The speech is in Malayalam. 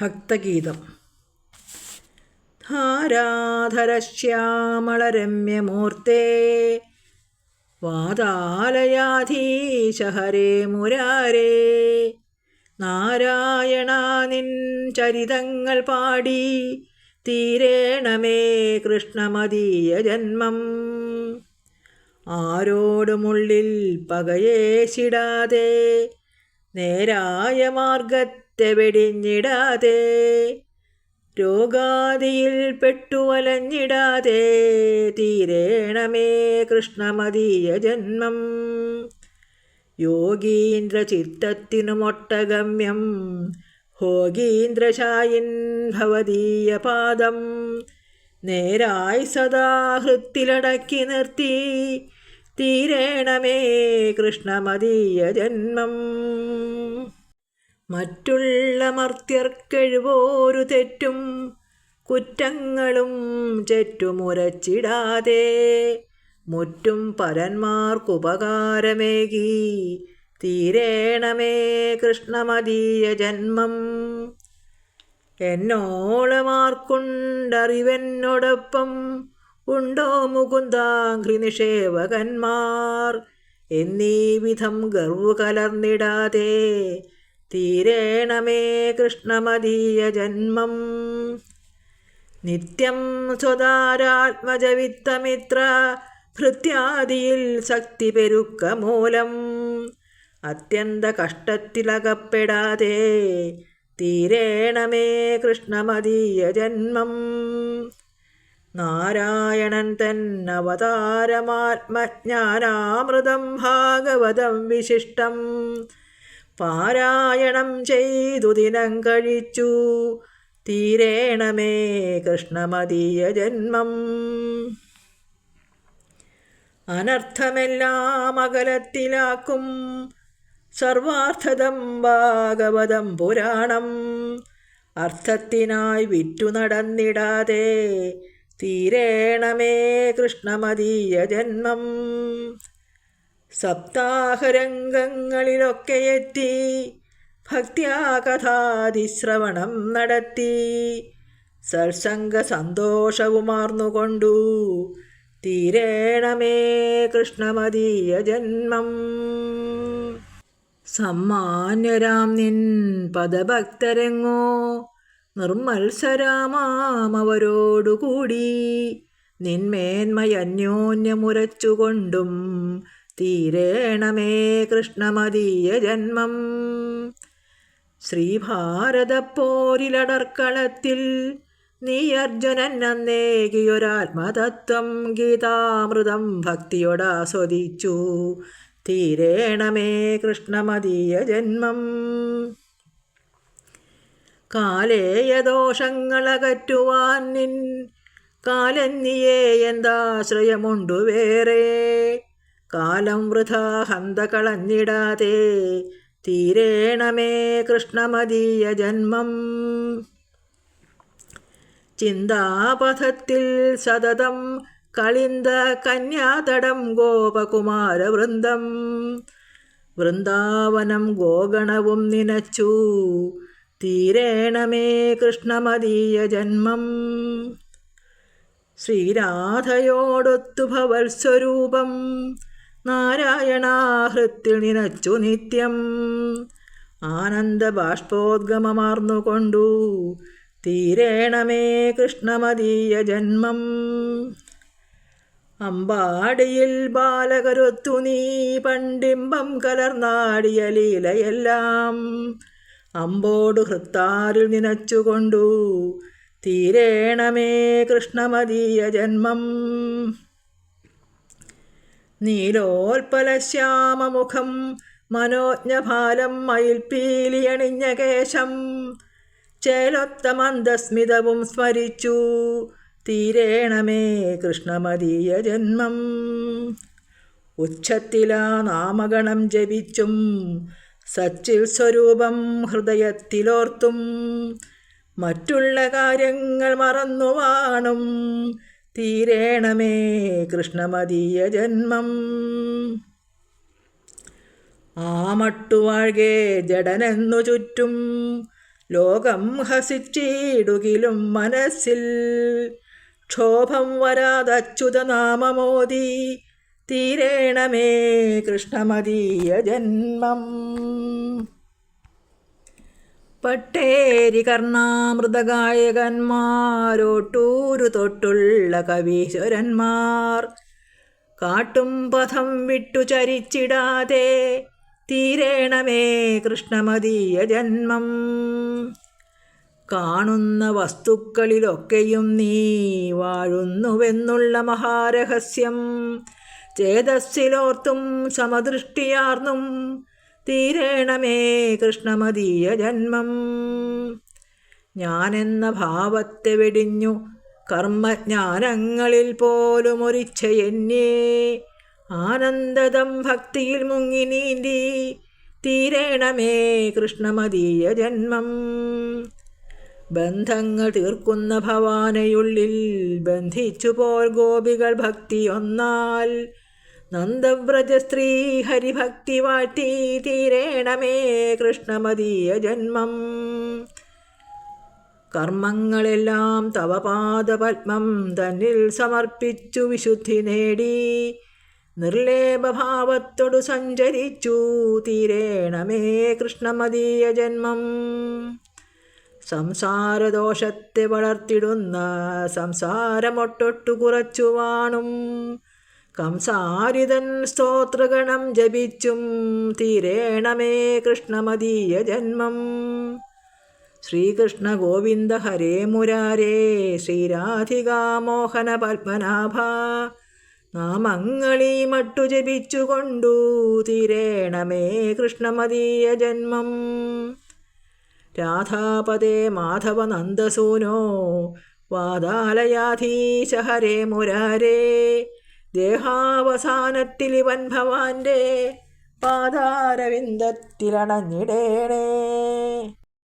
ഭക്തഗീതം. ധാരാധരശ്യാമളരമ്യമൂർത്തേ വാതാലയാധീശ ഹരേ മുരാരേ നാരായണ നിൻ ചരിതങ്ങൾ പാടി തീരേണമേ കൃഷ്ണമതീയ ജന്മം. ആരോടുമുള്ളിൽ പകയേശിടാതെ നേരായ മാർഗത്തെ വെടിഞ്ഞിടാതെ രോഗാദിയിൽ പെട്ടുവലഞ്ഞിടാതെ തീരേണമേ കൃഷ്ണമതീയ ജന്മം. യോഗീന്ദ്ര ചിത്തത്തിനുമൊട്ടഗമ്യം ഹോഗീന്ദ്രശായിൻ ഭവതീയ പാദം. നേരായി സദാ ഹൃത്തിലടക്കി നിർത്തി തീരേണമേ കൃഷ്ണമതീയ ജന്മം. മറ്റുള്ള മർത്യർക്കെഴുവോരു തെറ്റും കുറ്റങ്ങളും ചെറ്റുമുരച്ചിടാതെ മുറ്റും പരന്മാർക്കുപകാരമേകി തീരേണമേ കൃഷ്ണമതീയ ജന്മം. എന്നോളമാർക്കുണ്ടറിവെന്നോടൊപ്പം ഉണ്ടോ മുകുന്ദാഘ്രി നിഷേവകന്മാർ എന്നീ വിധം ഗർവ് കലർന്നിടാതെ തീരേണമേ കൃഷ്ണമതീയ ജന്മം. നിത്യം സ്വതാരാത്മജവിത്തമിത്ര ഭൃത്യാദിയിൽ ശക്തി പെരുക്ക മൂലം. അത്യന്ത കഷ്ടത്തിലകപ്പെടാതെ തീരേണമേ കൃഷ്ണമതീയ ജന്മം. നാരായണൻ തന്നവതാരമാത്മജ്ഞാനാമൃതം ഭാഗവതം വിശിഷ്ടം. പാരായണം ചെയ്തു ദിനം കഴിച്ചു. തീരേണമേ കൃഷ്ണമതീയ ജന്മം. അനർത്ഥമെല്ലാം അകലത്തിലാക്കും. സർവാർത്ഥതം ഭാഗവതം പുരാണം. അർത്ഥത്തിനായി വിറ്റു നടന്നിടാതെ തീരേണമേ കൃഷ്ണമതീയ ജന്മം. സപ്താഹരംഗങ്ങളിലൊക്കെ എത്തി ഭക്ത്യാ കഥാതിശ്രവണം നടത്തി. സത്സംഗ സന്തോഷവുമാർന്നുകൊണ്ടു തീരേണമേ കൃഷ്ണമതീയ ജന്മം. സമ്മാന്യരാം നിൻ പദഭക്തരെങ്ങോ നിർമ്മത്സരാമാമവരോടുകൂടി നിന്മേന്മയന്യോന്യമുരച്ചുകൊണ്ടും തീരേണമേ കൃഷ്ണമതീയ ജന്മം. ശ്രീഭാരതപ്പോരിലടർക്കളത്തിൽ നീ അർജുനൻ അന്നേകിയൊരാത്മതത്വം ഗീതാമൃതം ഭക്തിയോടാസ്വദിച്ചു. തീരേണമേ കൃഷ്ണമതീയ ജന്മം. കാലേയദോഷങ്ങളകറ്റുവാൻ നിൻ കാലന്നിയേ എന്താശ്രയമുണ്ടു വേറെ? കാലം വൃഥാ ഹന്ത കളഞ്ഞിടാതെ തീരേണമേ കൃഷ്ണമതീയ ജന്മം. ചിന്താപഥത്തിൽ സതതം കളിന്ത കന്യാതടം ഗോപകുമാരവൃന്ദം. വൃന്ദാവനം ഗോഗണവും നിനച്ചു തീരേണമേ കൃഷ്ണമതീയ ജന്മം. ശ്രീരാധയോടൊത്തു ഭവത്സ്വരൂപം നാരായണാഹൃത്തിൽ നിനച്ചു നിത്യം ആനന്ദ ബാഷ്പോദ്ഗമമാർന്നുകൊണ്ടു തീരേണമേ കൃഷ്ണമതീയ ജന്മം. അമ്പാടിയിൽ ബാലകരൊത്തു നീ പണ്ടിമ്പം കലർന്നാടിയ ലീലയെല്ലാം അമ്പോട് ഹൃത്താരിൽ നിനച്ചുകൊണ്ടു തീരേണമേ കൃഷ്ണമതീയ ജന്മം. നീലോൽപലശ്യാമമുഖം മനോജ്ഞഭാലം മയിൽപീലിയണിഞ്ഞ കേശം. ചേലൊത്ത മന്ദസ്മിതവും സ്മരിച്ചു തീരേണമേ കൃഷ്ണമതീയ ജന്മം. ഉച്ചത്തിലാ നാമഗണം ജപിച്ചും സച്ചിൽ സ്വരൂപം ഹൃദയത്തിലോർത്തും. മറ്റുള്ള കാര്യങ്ങൾ മറന്നുവാണും തീരേണമേ കൃഷ്ണമതീയ ജന്മം. ആമട്ടുവാഴ്കെ ജഡനെന്നു ചുറ്റും ലോകം ഹസിച്ചിടുകിലും മനസ്സിൽ ക്ഷോഭം വരാതച്യുതനാമമോദി തീരേണമേ കൃഷ്ണമതീയ ജന്മം. പട്ടേരി കർണാമൃതഗായകന്മാരോട്ടൂരു തൊട്ടുള്ള കവീശ്വരന്മാർ. കാട്ടും പഥം വിട്ടു ചരിച്ചിടാതെ തീരേണമേ കൃഷ്ണമതീയ ജന്മം. കാണുന്ന വസ്തുക്കളിലൊക്കെയും നീ വാഴുന്നുവെന്നുള്ള മഹാരഹസ്യം. ചേതസ്സിലോർത്തും സമദൃഷ്ടിയാർന്നും തീരേണമേ കൃഷ്ണമതീയ ജന്മം. ഞാനെന്ന ഭാവത്തെ വെടിഞ്ഞു കർമ്മജ്ഞാനങ്ങളിൽ പോലും ഒരിച്ഛ എന്നെ ആനന്ദതം ഭക്തിയിൽ മുങ്ങി നീന്തി തീരേണമേ കൃഷ്ണമതീയ ജന്മം. ബന്ധങ്ങൾ തീർക്കുന്ന ഭവാനയുള്ളിൽ ബന്ധിച്ചു പോൽ ഗോപികൾ ഭക്തി ഒന്നാൽ നന്ദവ്രജ സ്ത്രീ ഹരിഭക്തി വാഴ്ത്തി തീരേണമേ കൃഷ്ണമതീയ ജന്മം. കർമ്മങ്ങളെല്ലാം തവ പാദപത്മം തന്നിൽ സമർപ്പിച്ചു വിശുദ്ധി നേടി. നിർലേപഭാവത്തോടു സഞ്ചരിച്ചു തീരേണമേ കൃഷ്ണമതീയ ജന്മം. സംസാരദോഷത്തെ വളർത്തിടുന്ന സംസാരമൊട്ടൊട്ടു കുറച്ചു വാണും. കംസാരിതൻ സ്തോത്രഗണം ജപിച്ചും തീരേണമേ കൃഷ്ണമതീയ ജന്മം. ശ്രീകൃഷ്ണ ഗോവിന്ദ ഹരേ മുരാരേ ശ്രീരാധികാമോഹന പത്മനാഭ. നാമങ്ങളീ മട്ടു ജപിച്ചുകൊണ്ടു തീരേണമേ കൃഷ്ണമതീയ ജന്മം. രാധാപദേ മാധവനന്ദസൂനോ വാദാലയാധീശ ഹരേ മുരാരേ. ദേഹാവസാനത്തിലിവൻ ഭവാന്റെ പാതാരവിന്ദത്തിലണഞ്ഞിടേണേ